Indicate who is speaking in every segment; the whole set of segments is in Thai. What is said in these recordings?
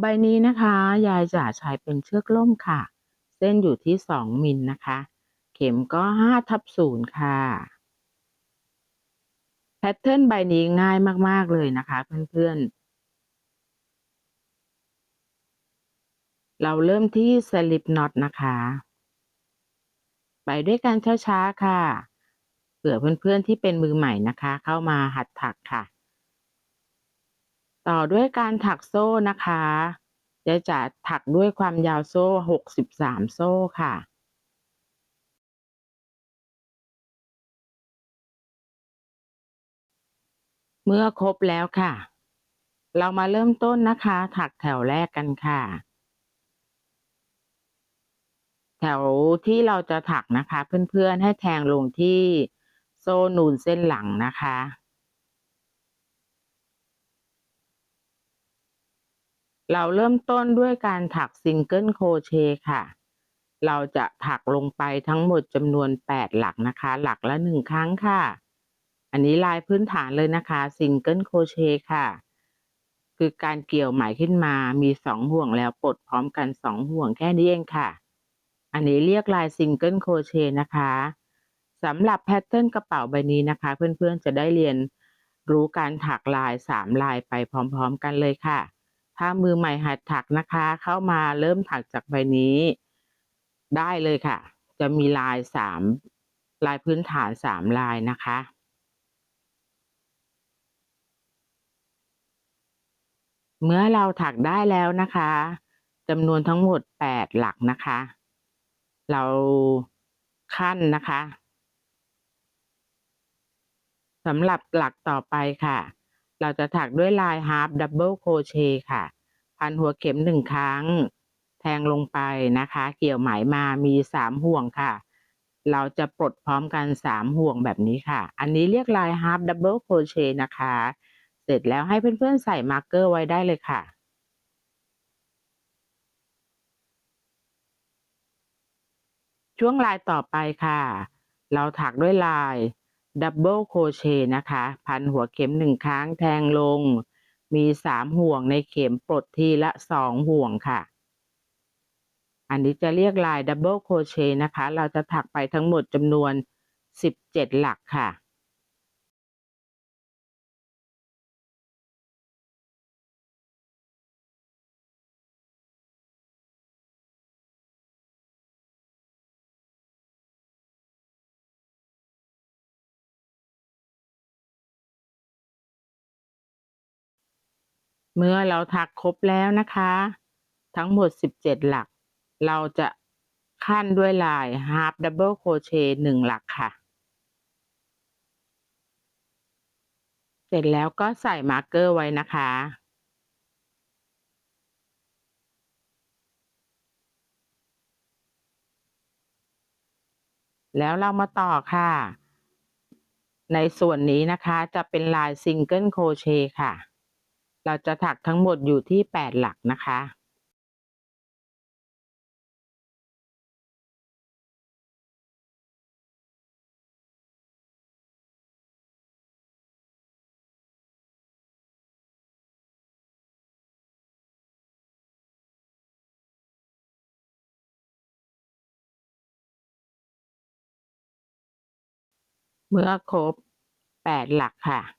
Speaker 1: ใบนี้นะคะ ยายจะใช้เป็นเชือกล่มค่ะ เส้นอยู่ที่ 2 มิลนะคะ เข็มก็5ทับ0ค่ะแพทเทิร์นใบนี้ง่ายมาก ๆ เลยนะคะเพื่อนๆ เราเริ่มที่สลิปน็อตนะคะ ไปด้วยกันช้า ๆ ค่ะ เผื่อเพื่อน ๆ ที่เป็นมือใหม่นะคะ เข้ามาหัดถักค่ะ ต่อด้วยการถักโซ่นะคะจะจะถักด้วยความยาวโซ่ 63 โซ่ค่ะ เมื่อครบแล้วค่ะ เรามาเริ่มต้นนะคะ ถักแถวแรกกันค่ะ แถวที่เราจะถักนะคะ เพื่อนๆให้แทงลงที่โซ่นูนเส้นหลังนะคะ เราเริ่มต้นด้วยการถักซิงเกิลโครเชต์ค่ะ เราจะถักลงไปทั้งหมดจำนวน 8 หลักนะคะ หลักละ 1 ครั้งค่ะ อันนี้ลายพื้นฐานเลยนะคะซิงเกิลโครเชต์ค่ะ คือการเกี่ยวไหมขึ้นมามี 2 ห่วงแล้วปลดพร้อมกัน 2 ห่วงแค่นี้เองค่ะ อันนี้เรียกลายซิงเกิลโครเชต์นะคะสำหรับแพทเทิร์นกระเป๋าใบนี้นะคะ เพื่อนๆจะได้เรียนรู้การถักลาย 3 ลายไปพร้อม ๆ กันเลยค่ะ ถ้ามือใหม่หัดถักนะคะ เข้ามาเริ่มถักจากใบนี้ ได้เลยค่ะ จะมีลายสามลายพื้นฐานสามลายนะคะ เมื่อเราถักได้แล้วนะคะจำนวนทั้งหมดแปดหลักนะคะ เราขั้นนะคะสำหรับหลักต่อไปค่ะ เราจะถักด้วยลาย half double crochet ค่ะ พันหัวเข็มหนึ่งครั้ง แทงลงไปนะคะ เกี่ยวไหมมามีสามห่วงค่ะ เราจะปลดพร้อมกันสามห่วงแบบนี้ค่ะ อันนี้เรียกลาย half double crochet นะคะ เสร็จแล้วให้เพื่อนๆใส่มาร์กเกอร์ไว้ได้เลยค่ะช่วงลายต่อไปค่ะ เราถักด้วยลาย ดับเบิลโครเชต์นะคะ พันหัวเข็มหนึ่งครั้งแทงลง มีสามห่วงในเข็มปลดทีละสองห่วงค่ะ อันนี้จะเรียกลายดับเบิลโครเชต์นะคะ เราจะถักไปทั้งหมดจำนวนสิบเจ็ดหลักค่ะ เมื่อเราถักครบแล้วนะคะ ทั้งหมด 17 หลัก เราจะขั้นด้วยลาย half double crochet 1หลักค่ะ เสร็จแล้วก็ใส่มาร์กเกอร์ไว้นะคะ แล้วเรามาต่อค่ะ ในส่วนนี้นะคะจะเป็นลายซิงเกิลโครเชต์ค่ะ เราจะถักทั้งหมดอยู่ที่ 8 หลักนะคะ เมื่อครบ 8 หลักค่ะ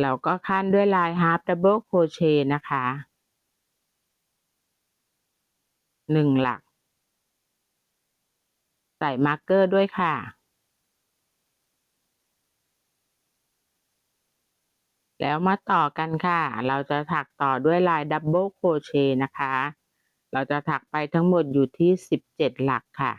Speaker 1: เราก็ขั้นด้วยลาย half double crochet นะคะ1หลัก ใส่มาร์กเกอร์ด้วยค่ะ แล้วมาต่อกันค่ะ เราจะถักต่อด้วยลาย double crochet นะคะ เราจะถักไปทั้งหมดอยู่ที่ 17 หลักค่ะ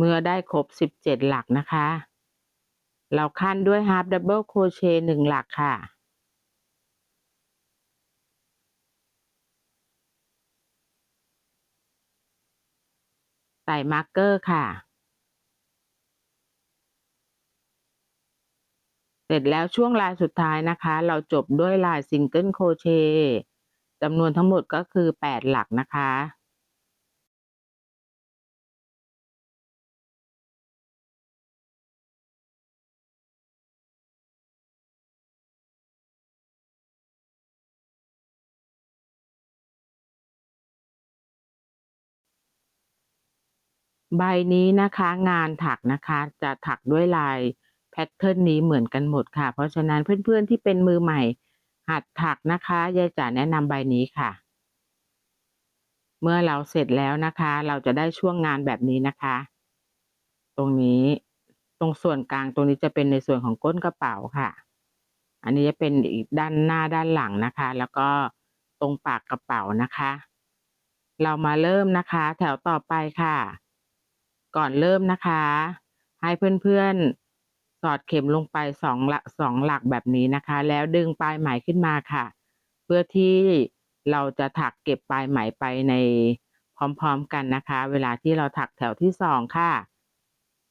Speaker 1: เมื่อได้ครบ 17 หลักนะคะ เราขั้นด้วย half double crochet หนึ่งหลักค่ะ ใส่มาร์กเกอร์ค่ะ เสร็จแล้วช่วงลายสุดท้ายนะคะ เราจบด้วยลายซิงเกิลโครเชต์จำนวนทั้งหมดก็คือ 8 หลักนะคะ ใบนี้นะคะงานถักนะคะจะถักด้วยลายแพทเทิร์นนี้เหมือนกันหมดค่ะ เพราะฉะนั้นเพื่อนๆที่เป็นมือใหม่ หัดถักนะคะยายจ๋าแนะนำใบนี้ค่ะ เมื่อเราเสร็จแล้วนะคะ เราจะได้ช่วงงานแบบนี้นะคะ ตรงนี้ตรงส่วนกลางตรงนี้จะเป็นในส่วนของก้นกระเป๋าค่ะ อันนี้จะเป็นอีกด้านหน้าด้านหลังนะคะ แล้วก็ตรงปากกระเป๋านะคะ เรามาเริ่มนะคะ แถวต่อไปค่ะ ก่อนเริ่มนะคะ ให้เพื่อนๆ สอดเข็มลงไปสองหลักสองหลักแบบนี้นะคะ แล้วดึงปลายไหมขึ้นมาค่ะ เพื่อที่เราจะถักเก็บปลายไหมไปในพร้อมๆกันนะคะ เวลาที่เราถักแถวที่สองค่ะ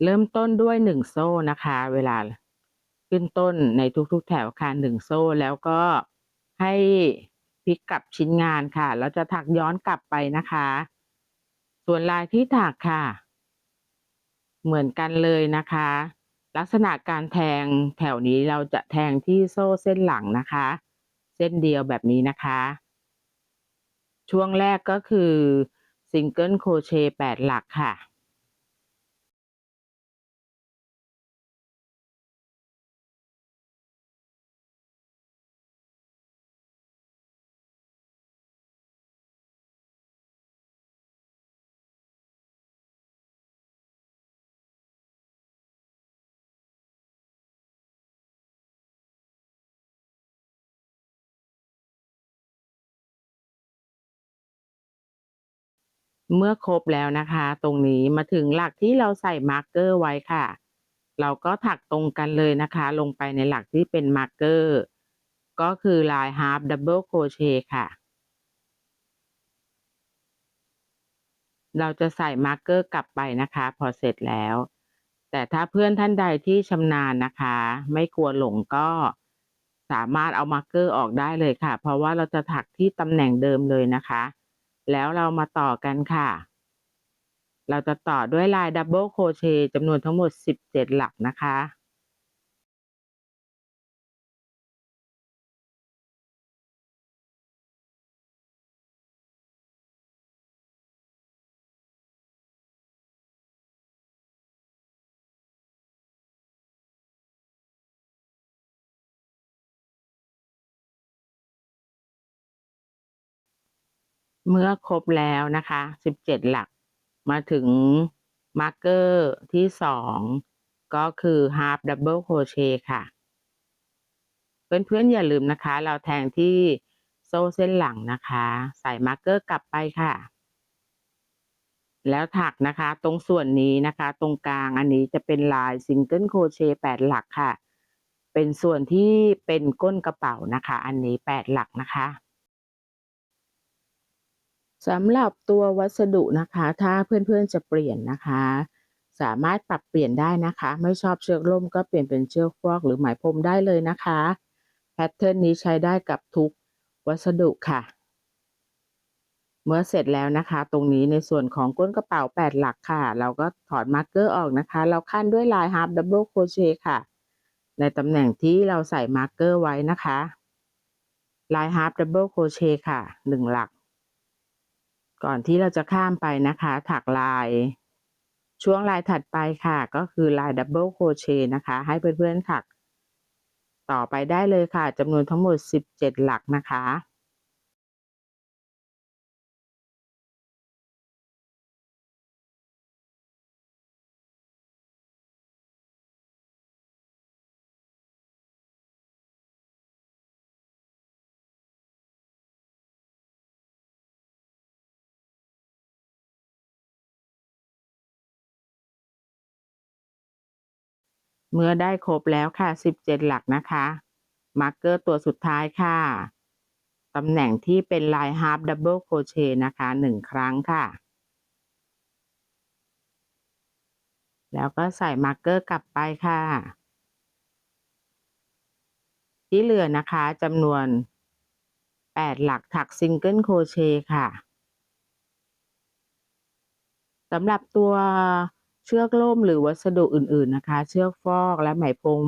Speaker 1: เริ่มต้นด้วยหนึ่งโซ่นะคะ เวลาขึ้นต้นในทุกๆ แถวค่ะหนึ่งโซ่แล้วก็ให้พลิกกลับชิ้นงานค่ะแล้วจะถักย้อนกลับไปนะคะ ส่วนลายที่ถักค่ะ เหมือนกันเลยนะคะ ลักษณะการแทงแถวนี้เราจะแทงที่โซ่เส้นหลังนะคะ เส้นเดียวแบบนี้นะคะ ช่วงแรกก็คือซิงเกิลโคเชต์แปดหลักค่ะ เมื่อครบแล้วนะคะ ตรงนี้มาถึงหลักที่เราใส่มาร์กเกอร์ไว้ค่ะ เราก็ถักตรงกันเลยนะคะ ลงไปในหลักที่เป็นมาร์กเกอร์ก็คือลาย half double crochet ค่ะ เราจะใส่มาร์กเกอร์กลับไปนะคะ พอเสร็จแล้ว แต่ถ้าเพื่อนท่านใดที่ชำนาญนะคะ ไม่กลัวหลงก็สามารถเอามาร์กเกอร์ออกได้เลยค่ะ เพราะว่าเราจะถักที่ตำแหน่งเดิมเลยนะคะ แล้วเรามาต่อกันค่ะ เราจะต่อด้วยลายดับเบิลโคเชต์จำนวนทั้งหมด 17 หลักนะคะ เมื่อครบแล้วนะคะ 17 หลักมาถึงมาร์กเกอร์ที่ 2 ก็คือ half double crochet ค่ะ เพื่อนๆ อย่าลืมนะคะ เราแทงที่โซ่เส้นหลังนะคะ ใส่มาร์กเกอร์กลับไปค่ะ แล้วถักนะคะ ตรงส่วนนี้นะคะ ตรงกลางอันนี้จะเป็นลายซิงเกิลโคเชต์8หลักค่ะ เป็นส่วนที่เป็นก้นกระเป๋านะคะ อันนี้ 8 หลักนะคะ สำหรับตัววัสดุนะคะ ถ้าเพื่อนๆจะเปลี่ยนนะคะ สามารถปรับเปลี่ยนได้นะคะ ไม่ชอบเชือกล่มก็เปลี่ยนเป็นเชือกฟอกหรือไหมพรมได้เลยนะคะแพทเทิร์นนี้ใช้ได้กับทุกวัสดุค่ะ เมื่อเสร็จแล้วนะคะ ตรงนี้ในส่วนของก้นกระเป๋า 8 หลักค่ะ เราก็ถอดมาร์กเกอร์ออกนะคะ เราขั้นด้วยลาย half double crochet ค่ะ ในตำแหน่งที่เราใส่มาร์กเกอร์ไว้นะคะ ลาย half double crochet ค่ะ 1 หลัก ก่อนที่เราจะข้ามไปนะคะ ถักลาย ช่วงลายถัดไปค่ะ ก็คือลายดับเบิลโคเช้นนะคะ ให้เพื่อนๆถัก ต่อไปได้เลยค่ะจำนวนทั้งหมด 17 หลักนะคะ เมื่อได้ครบแล้วค่ะ 17 หลักนะคะ มาร์กเกอร์ตัวสุดท้ายค่ะ ตำแหน่งที่เป็นลาย half double crochet นะคะ 1 ครั้งค่ะ แล้วก็ใส่มาร์กเกอร์กลับไปค่ะ ที่เหลือนะคะจำนวน 8 หลักถักซิงเกิลโคเชค่ะสำหรับตัว เชือกล่มหรือวัสดุอื่นๆนะคะ เชือกฟอกและไหมพรม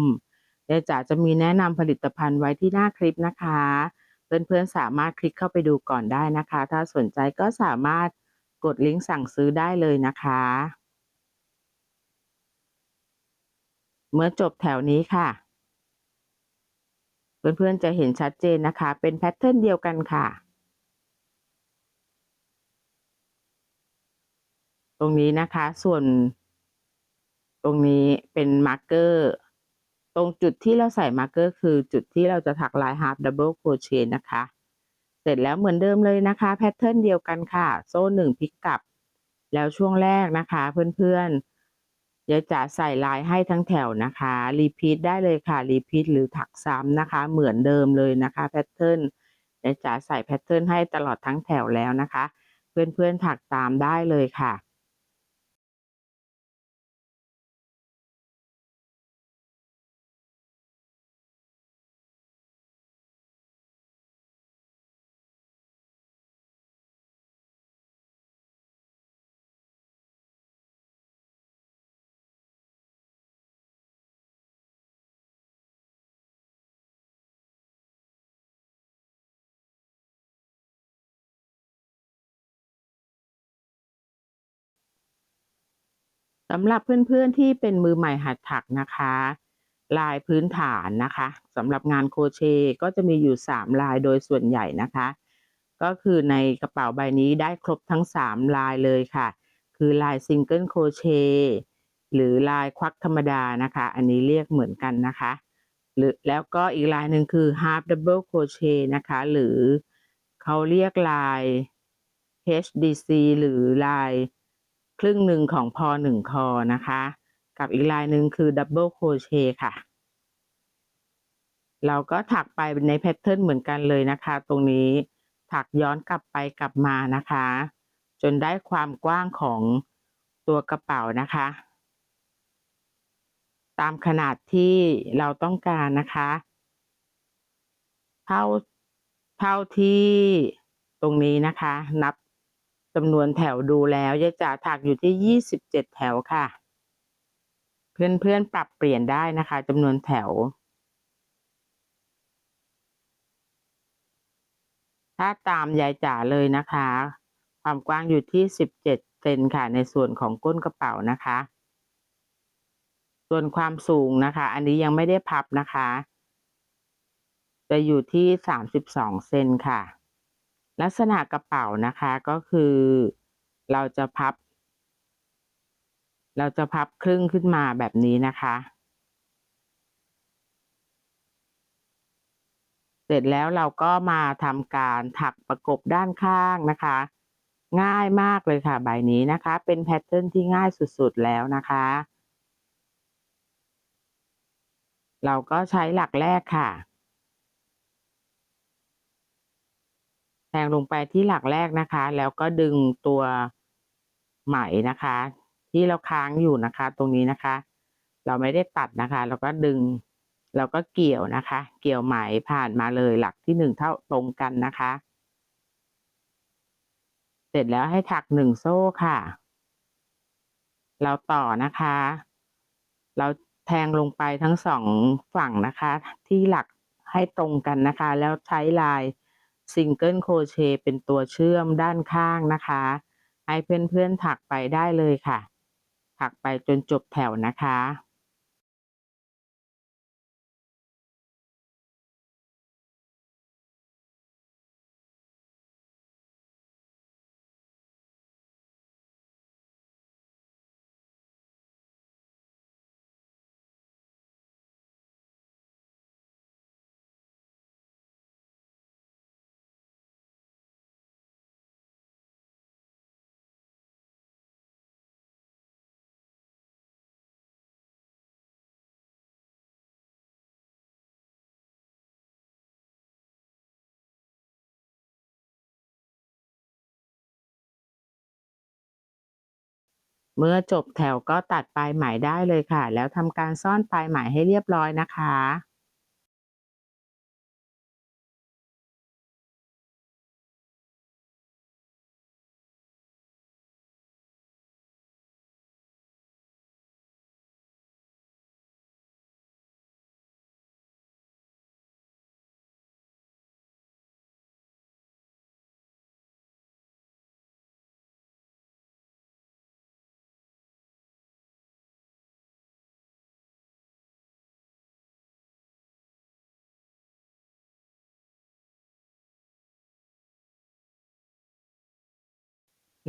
Speaker 1: เดี๋ยวจ๋าจะมีแนะนำผลิตภัณฑ์ไว้ที่หน้าคลิปนะคะ เพื่อนๆสามารถคลิกเข้าไปดูก่อนได้นะคะ ถ้าสนใจก็สามารถกดลิงก์สั่งซื้อได้เลยนะคะ เมื่อจบแถวนี้ค่ะ เพื่อนๆจะเห็นชัดเจนนะคะ เป็นแพทเทิร์นเดียวกันค่ะ ตรงนี้นะคะส่วน ตรงนี้เป็นมาร์กเกอร์ตรงจุดที่เราใส่มาร์กเกอร์คือจุดที่เราจะถักลาย half double crochet นะคะ เสร็จแล้วเหมือนเดิมเลยนะคะ แพทเทิร์นเดียวกันค่ะ โซ่หนึ่งพลิกกลับ แล้วช่วงแรกนะคะเพื่อนๆเดี๋ยวจะใส่ลายให้ทั้งแถวนะคะรีพีทได้เลยค่ะรีพีทหรือถักซ้ำนะคะ เหมือนเดิมเลยนะคะแพทเทิร์นเดี๋ยวจะใส่แพทเทิร์นให้ตลอดทั้งแถวแล้วนะคะ เพื่อนๆถักตามได้เลยค่ะ สำหรับเพื่อนๆที่เป็นมือใหม่หัดถักนะคะ ลายพื้นฐานนะคะสำหรับงานโครเชต์ก็จะมีอยู่ 3 ลายโดยส่วนใหญ่นะคะ ก็คือในกระเป๋าใบนี้ได้ครบทั้ง 3 ลายเลยค่ะ คือลายซิงเกิลโครเชต์หรือลายควักธรรมดานะคะ อันนี้เรียกเหมือนกันนะคะ หรือแล้วก็อีกลายหนึ่งคือ half double crochet นะคะ หรือเขาเรียกลาย HDC หรือลาย ครึ่งหนึ่งของพอหนึ่งคอนะคะ กับอีกลายหนึ่งคือ double crochet ค่ะ เราก็ถักไปในแพทเทิร์นเหมือนกันเลยนะคะ ตรงนี้ถักย้อนกลับไปกลับมานะคะ จนได้ความกว้างของตัวกระเป๋านะคะ ตามขนาดที่เราต้องการนะคะ เท่าเท่าที่ตรงนี้นะคะ นับ จำนวนแถวดูแล้วยายจ๋าถักอยู่ที่ยี่สิบเจ็ดแถวค่ะ เพื่อนๆปรับเปลี่ยนได้นะคะจำนวนแถว ถ้าตามยายจ๋าเลยนะคะ ความกว้างอยู่ที่สิบเจ็ดเซนค่ะ ในส่วนของก้นกระเป๋านะคะ ส่วนความสูงนะคะ อันนี้ยังไม่ได้พับนะคะ จะอยู่ที่สามสิบสองเซนค่ะ ลักษณะกระเป๋านะคะก็คือเราจะพับ เราจะพับครึ่งขึ้นมาแบบนี้นะคะ เสร็จแล้วเราก็มาทำการถักประกบด้านข้างนะคะ ง่ายมากเลยค่ะใบนี้นะคะ เป็นแพทเทิร์นที่ง่ายสุดๆแล้วนะคะ เราก็ใช้หลักแรกค่ะ แทงลงไปที่หลักแรกนะคะ แล้วก็ดึงตัวไหมนะคะ ที่เราค้างอยู่นะคะ ตรงนี้นะคะ เราไม่ได้ตัดนะคะเราก็ดึงเราก็เกี่ยวนะคะ เกี่ยวไหมผ่านมาเลยหลักที่หนึ่งเท่าตรงกันนะคะ เสร็จแล้วให้ถักหนึ่งโซ่ค่ะ เราต่อนะคะ เราแทงลงไปทั้งสองฝั่งนะคะ ที่หลักให้ตรงกันนะคะ แล้วใช้ลาย ซิงเกิลโครเชต์เป็นตัวเชื่อมด้านข้างนะคะ ให้เพื่อนๆถักไปได้เลยค่ะ ถักไปจนจบแถวนะคะ เมื่อจบแถวก็ตัดปลายไหมได้เลยค่ะ แล้วทำการซ่อนปลายไหมให้เรียบร้อยนะคะ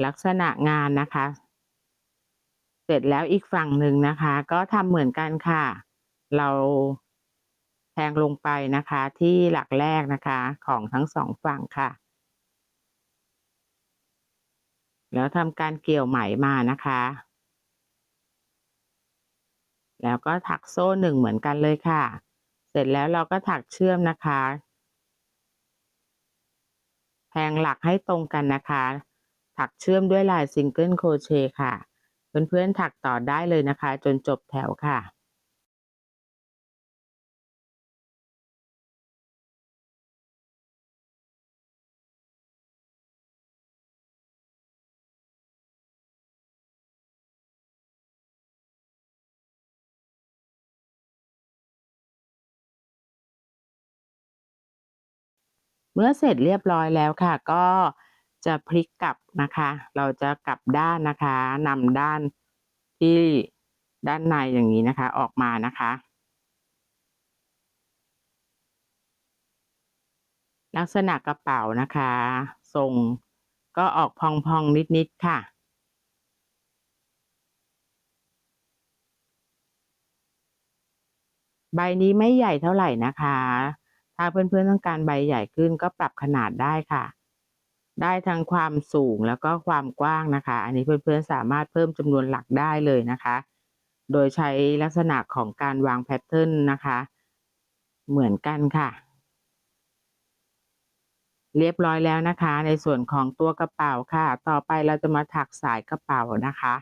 Speaker 1: ลักษณะงานนะคะ เสร็จแล้วอีกฝั่งหนึ่งนะคะ ก็ทำเหมือนกันค่ะ เราแทงลงไปนะคะ ที่หลักแรกนะคะ ของทั้งสองฝั่งค่ะ แล้วทำการเกี่ยวไหมมานะคะ แล้วก็ถักโซ่หนึ่งเหมือนกันเลยค่ะ เสร็จแล้วเราก็ถักเชื่อมนะคะ แทงหลักให้ตรงกันนะคะ ถักเชื่อมด้วยลายซิงเกิลโครเชต์ค่ะ เพื่อนๆถักต่อได้เลยนะคะ จนจบแถวค่ะเมื่อเสร็จเรียบร้อยแล้วค่ะ ก็ จะพลิกกลับนะคะ เราจะกลับด้านนะคะนำด้านที่ด้านในอย่างนี้นะคะ ออกมานะคะ ลักษณะกระเป๋านะคะทรงก็ออกพองๆ นิด ๆ ค่ะ ใบนี้ไม่ใหญ่เท่าไหร่นะคะ ถ้าเพื่อน ๆ ต้องการใบใหญ่ขึ้นก็ปรับขนาดได้ค่ะ ได้ทั้งความสูงแล้วก็ความกว้างนะคะ อันนี้เพื่อนๆสามารถเพิ่มจำนวนหลักได้เลยนะคะ โดยใช้ลักษณะของการวางแพทเทิร์นนะคะ เหมือนกันค่ะ เรียบร้อยแล้วนะคะ ในส่วนของตัวกระเป๋าค่ะ ต่อไปเราจะมาถักสายกระเป๋านะคะ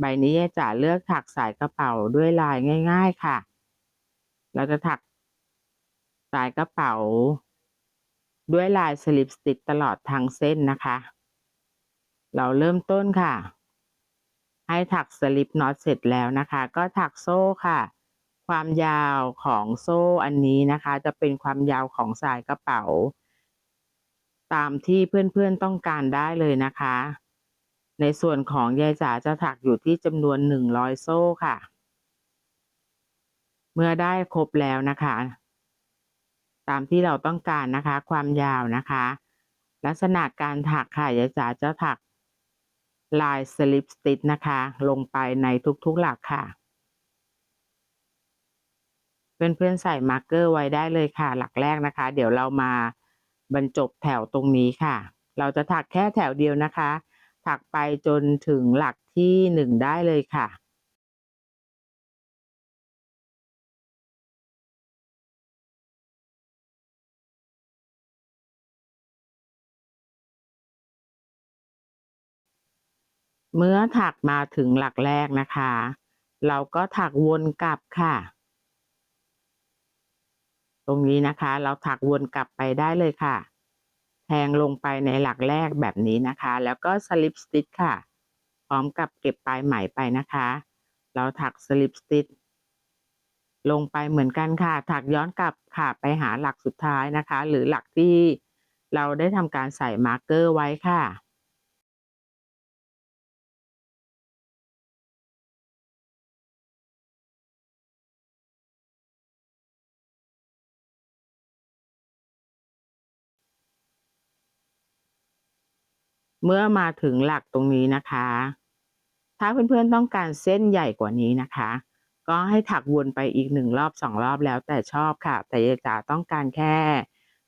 Speaker 1: ใบนี้จะเลือกถักสายกระเป๋าด้วยลายง่าย ๆค่ะ เราจะถักสายกระเป๋า ด้วยลายสลิปสติกตลอดทางเส้นนะคะ เราเริ่มต้นค่ะ ให้ถักสลิปน็อตเสร็จแล้วนะคะ ก็ถักโซ่ค่ะ ความยาวของโซ่อันนี้นะคะ จะเป็นความยาวของสายกระเป๋า ตามที่เพื่อนๆต้องการได้เลยนะคะ ในส่วนของยายจ๋าจะถักอยู่ที่จำนวนหนึ่งร้อยโซ่ค่ะ เมื่อได้ครบแล้วนะคะ ตามที่เราต้องการนะคะ ความยาวนะคะ ลักษณะการถักค่ะยายจ๋าจะถักลายสลิปสติ c นะคะ ลงไปในทุกๆหลักค่ะ เพื่อนๆใส่มาร์กเกอร์ไว้ได้เลยค่ะ หลักแรกนะคะ เดี๋ยวเรามาบรรจบแถวตรงนี้ค่ะ เราจะถักแค่แถวเดียวนะคะ ถักไปจนถึงหลักที่หนึ่งได้เลยค่ะ เมื่อถักมาถึงหลักแรกนะคะ เราก็ถักวนกลับค่ะ ตรงนี้นะคะ เราถักวนกลับไปได้เลยค่ะ แทงลงไปในหลักแรกแบบนี้นะคะ แล้วก็สลิปสติ c ค่ะ พร้อมกับเก็บปลายไหมไปนะคะ เราถักสลิปสติ c ลงไปเหมือนกันค่ะ ถักย้อนกลับค่ะไปหาหลักสุดท้ายนะคะ หรือหลักที่เราได้ทำการใส่มาร์กเกอร์ไว้ค่ะ เมื่อมาถึงหลักตรงนี้นะคะ ถ้าเพื่อนๆต้องการเส้นใหญ่กว่านี้นะคะ ก็ให้ถักวนไปอีกหนึ่งรอบสองรอบแล้วแต่ชอบค่ะ แต่ยายจ๋าต้องการแค่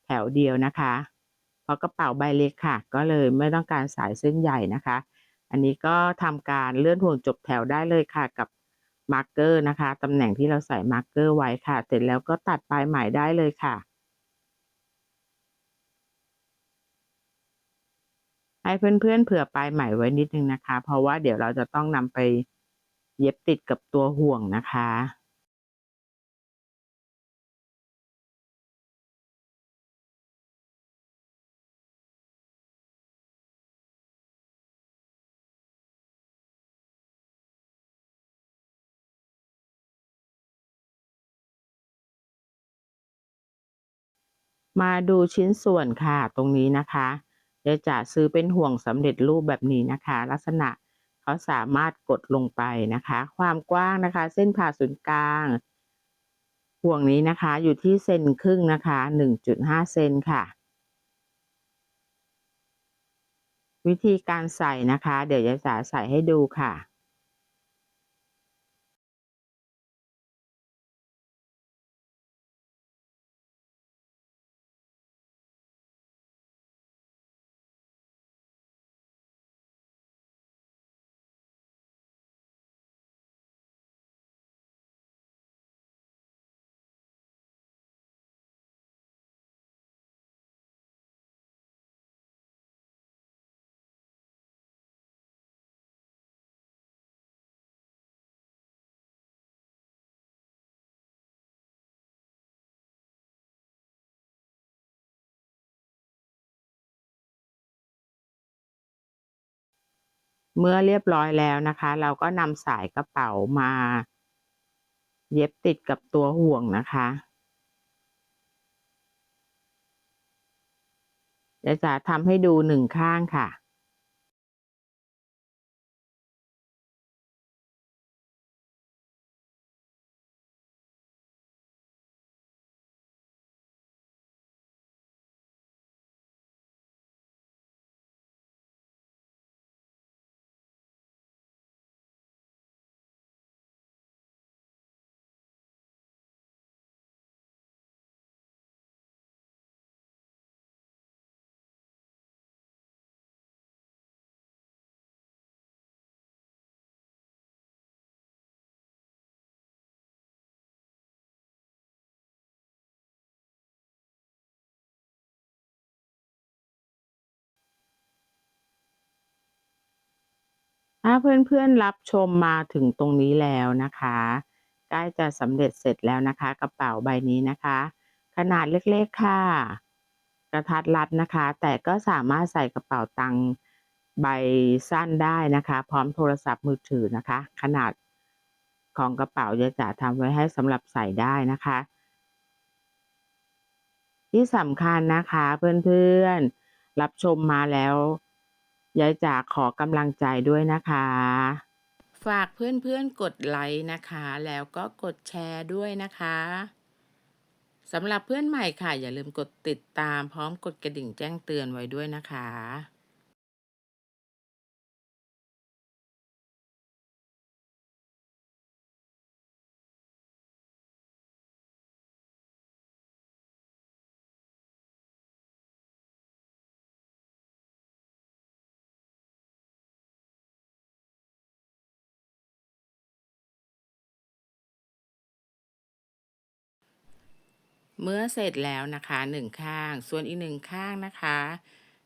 Speaker 1: แถวเดียวนะคะ เพราะกระเป๋าใบเล็กค่ะ ก็เลยไม่ต้องการสายเส้นใหญ่นะคะ อันนี้ก็ทำการเลื่อนห่วงจบแถวได้เลยค่ะกับมาร์กเกอร์นะคะตำแหน่งที่เราใส่มาร์กเกอร์ไว้ค่ะ เสร็จแล้วก็ตัดปลายไหมได้เลยค่ะ ให้เพื่อนๆเผื่อปลายไหมไว้นิดนึงนะคะ เพราะว่าเดี๋ยวเราจะต้องนำไปเย็บติดกับตัวห่วงนะคะมาดูชิ้นส่วนค่ะตรงนี้นะคะ เดี๋ยวจะซื้อเป็นห่วงสำเร็จรูปแบบนี้นะคะ ลักษณะเขาสามารถกดลงไปนะคะ ความกว้างนะคะ เส้นผ่าศูนย์กลาง ห่วงนี้นะคะอยู่ที่เซนครึ่งนะคะ 1.5 เซนค่ะ วิธีการใส่นะคะ เดี๋ยวยายจ๋าใส่ให้ดูค่ะ เมื่อเรียบร้อยแล้วนะคะ เราก็นำสายกระเป๋ามา เย็บติดกับตัวห่วงนะคะเดี๋ยวจะทำให้ดูหนึ่งข้างค่ะ ถ้าเพื่อนๆรับชมมาถึงตรงนี้แล้วนะคะใกล้จะสำเร็จเสร็จแล้วนะคะ กระเป๋าใบนี้นะคะ ขนาดเล็กๆค่ะ กระทัดรัดนะคะ แต่ก็สามารถใส่กระเป๋าตังค์ใบสั้นได้นะคะ พร้อมโทรศัพท์มือถือนะคะ ขนาดของกระเป๋ายายจ๋าทำไว้ให้สำหรับใส่ได้นะคะ ที่สำคัญนะคะเพื่อนๆรับชมมาแล้ว ยายจ๋าขอกำลังใจด้วยนะคะ ฝากเพื่อนๆกดไลค์นะคะ แล้วก็กดแชร์ด้วยนะคะสำหรับเพื่อนใหม่ค่ะ อย่าลืมกดติดตามพร้อมกดกระดิ่งแจ้งเตือนไว้ด้วยนะคะ เมื่อเสร็จแล้วนะคะหนึ่งข้าง ส่วนอีกหนึ่งข้างนะคะ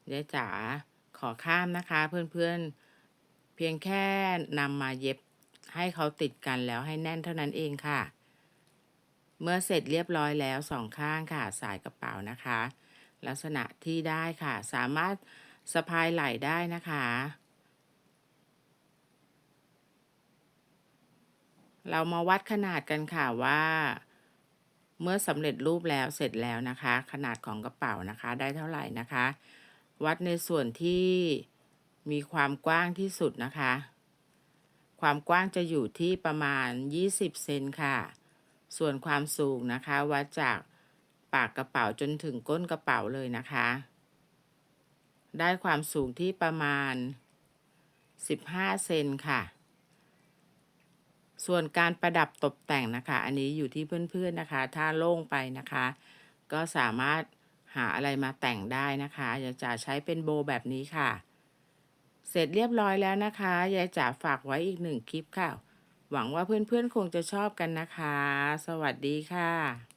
Speaker 1: เดี๋ยวจ๋าขอข้ามนะคะเพื่อนๆ เพียงแค่นำมาเย็บให้เขาติดกันแล้วให้แน่นเท่านั้นเองค่ะ เมื่อเสร็จเรียบร้อยแล้วสองข้างค่ะ สายกระเป๋านะคะ ลักษณะที่ได้ค่ะ สามารถสะพายไหล่ได้นะคะ เรามาวัดขนาดกันค่ะว่า เมื่อสำเร็จรูปแล้วเสร็จแล้วนะคะ ขนาดของกระเป๋านะคะได้เท่าไหร่นะคะ วัดในส่วนที่มีความกว้างที่สุดนะคะ ความกว้างจะอยู่ที่ประมาณ 20 เซนค่ะ ส่วนความสูงนะคะวัดจากปากกระเป๋าจนถึงก้นกระเป๋าเลยนะคะ ได้ความสูงที่ประมาณ 15 เซนค่ะ ส่วนการประดับตกแต่งนะคะ อันนี้อยู่ที่เพื่อนๆนะคะ ถ้าโล่งไปนะคะ ก็สามารถหาอะไรมาแต่งได้นะคะยายจ๋าใช้เป็นโบแบบนี้ค่ะ เสร็จเรียบร้อยแล้วนะคะยายจ๋าฝากไว้อีกหนึ่งคลิปค่ะ หวังว่าเพื่อนๆคงจะชอบกันนะคะ สวัสดีค่ะ